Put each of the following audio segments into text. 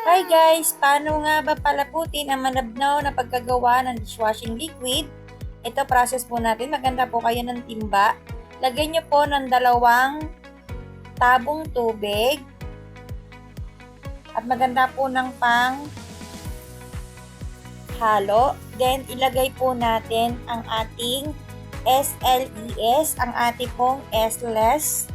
Hi guys! Paano nga ba palaputin ang malabnaw na pagkagawa ng dishwashing liquid? Ito process po natin. Maganda po kayo ng timba. Lagyan nyo po ng dalawang tabong tubig. At maganda po ng pang halo. Then, ilagay po natin ang ating SLES, ang ating pong S-less.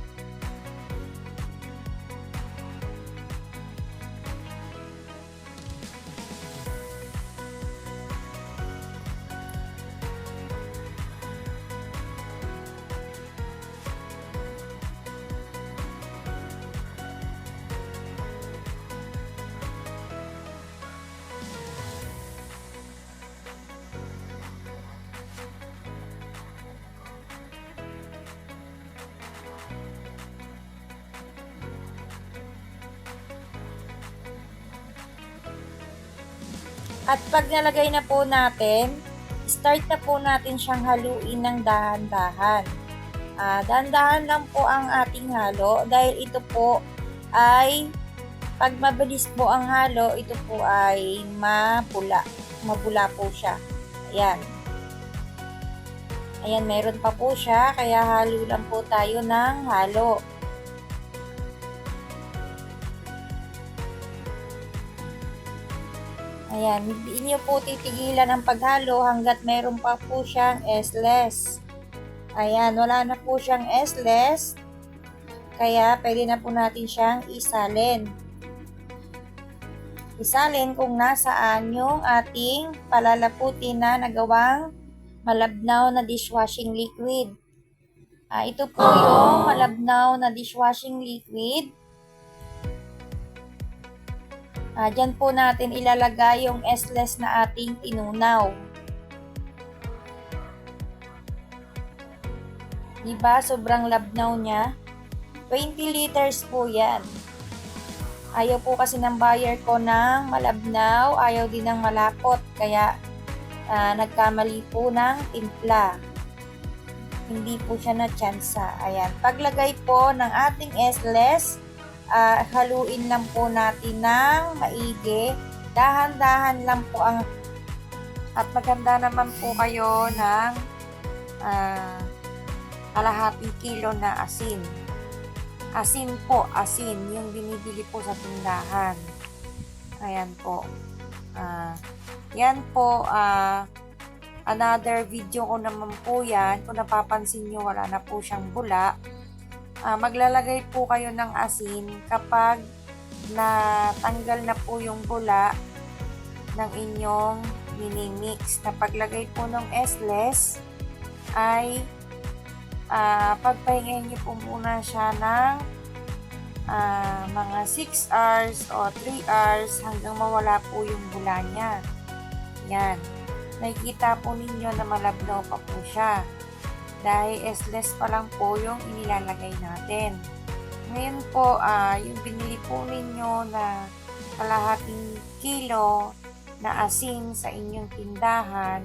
At pag nalagay na po natin, start na po natin siyang haluin ng dahan-dahan. Ah, dahan-dahan lang po ang ating halo dahil ito po ay pag mabilis po ang halo, ito po ay mapula. Mabula po siya. Ayan. Ayan, meron pa po siya, kaya halo lang po tayo ng halo. Ayan, hindi niyo po titigilan ang paghalo hanggat meron pa po siyang S-less. Ayan, wala na po siyang S-less. Kaya, pwede na po natin siyang isalin. Isalin kung nasaan yung ating palalaputin na nagawang malabnaw na dishwashing liquid. Ah, ito po yung malabnaw na dishwashing liquid. Ah, dyan po natin ilalagay yung S-less na ating tinunaw. Diba? Sobrang labnaw niya. 20 liters po yan. Ayaw po kasi ng buyer ko ng malabnaw, ayaw din ng malapot. Kaya ah, nagkamali po ng timpla. Hindi po siya na tsansa. Ayan. Paglagay po ng ating S-less, uh, haluin lang po natin ng maigi. Dahan-dahan lang po ang at maganda naman po kayo ng uh, kalahating kilo na asin. Asin po, asin, yung binibili po sa tindahan. Ayan po. Uh, yan po, uh, another video ko naman po yan. Kung napapansin nyo, wala na po siyang bula uh, maglalagay po kayo ng asin kapag natanggal na po yung bula ng inyong minimix. Na paglagay po ng S-less ay uh, pagpahingayin niyo po muna siya ng uh, mga 6 hours o 3 hours hanggang mawala po yung bula niya. Yan. Nakikita po ninyo na malabnaw pa po siya dahil S-less pa lang po yung inilalagay natin. Ngayon po, uh, yung binili po ninyo na kalahating kilo na asin sa inyong tindahan,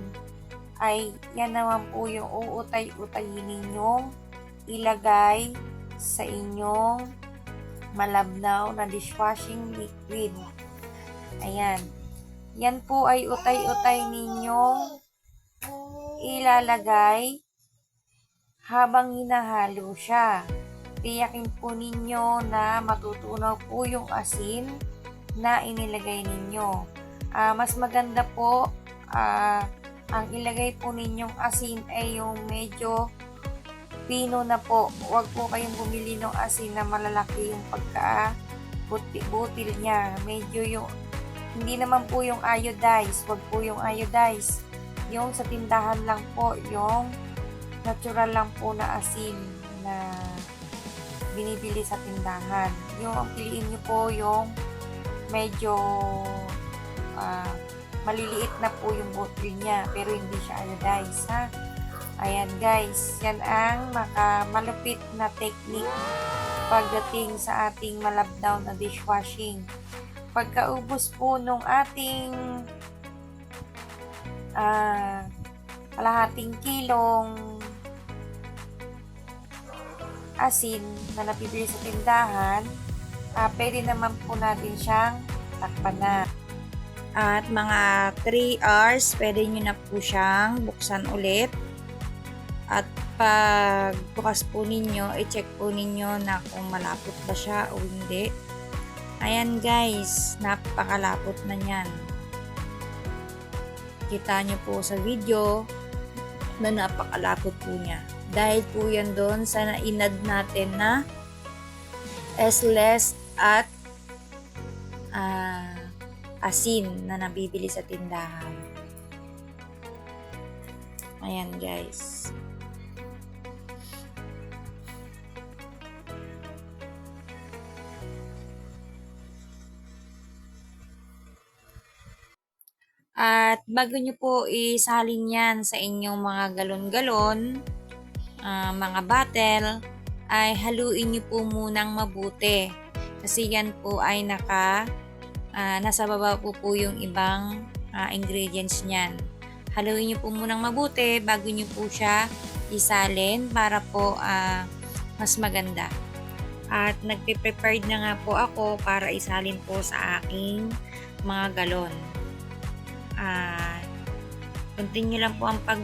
ay yan naman po yung uutay-utayin ninyong ilagay sa inyong malabnaw na dishwashing liquid. Ayan. Yan po ay utay-utay ninyong ilalagay habang hinahalo siya. Tiyakin po ninyo na matutunaw po yung asin na inilagay ninyo. Uh, mas maganda po uh, ang ilagay po ninyong asin ay yung medyo pino na po. Huwag po kayong bumili ng asin na malalaki yung pagka butil niya. Medyo yung hindi naman po yung iodized. Huwag po yung iodized. Yung sa tindahan lang po yung natural lang po na asin na binibili sa tindahan. Yung piliin nyo po yung medyo uh, maliliit na po yung bottle niya pero hindi siya iodized ha. Ayan guys, yan ang maka malupit na technique pagdating sa ating malabdaw na dishwashing. Pagkaubos po nung ating uh, kalahating kilong asin na napibili sa tindahan, uh, pwede naman po natin siyang tatakpan na. At mga 3 hours, pwede nyo na po siyang buksan ulit. At pag bukas po ninyo, i-check po ninyo na kung malapot ba siya o hindi. Ayan guys, napakalapot na niyan. Kita nyo po sa video na napakalapot po niya. Dahil po yan doon sa nainad natin na S-less at ah, asin na nabibili sa tindahan. Ayan guys. At bago nyo po isalin yan sa inyong mga galon-galon, ah, mga bottle, ay haluin nyo po munang mabuti. Kasi yan po ay naka, ah, nasa baba po po yung ibang ah, ingredients niyan. Haluin nyo po munang mabuti bago nyo po siya isalin para po ah, mas maganda. At nagpe-prepared na nga po ako para isalin po sa aking mga galon. Ah, continue lang po ang pag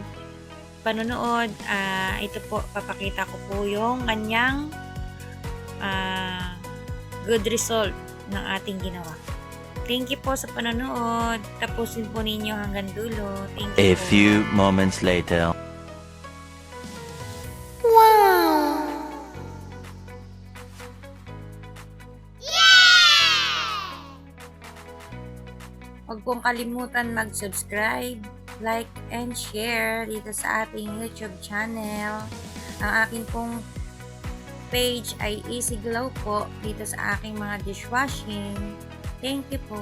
panonood. Ah, ito po, papakita ko po yung kanyang ah, good result ng ating ginawa. Thank you po sa panonood. Tapusin po ninyo hanggang dulo. Thank you A po. few moments later. Huwag pong kalimutan mag-subscribe, like, and share dito sa ating YouTube channel. Ang aking pong page ay Easy Glow po dito sa aking mga dishwashing. Thank you po.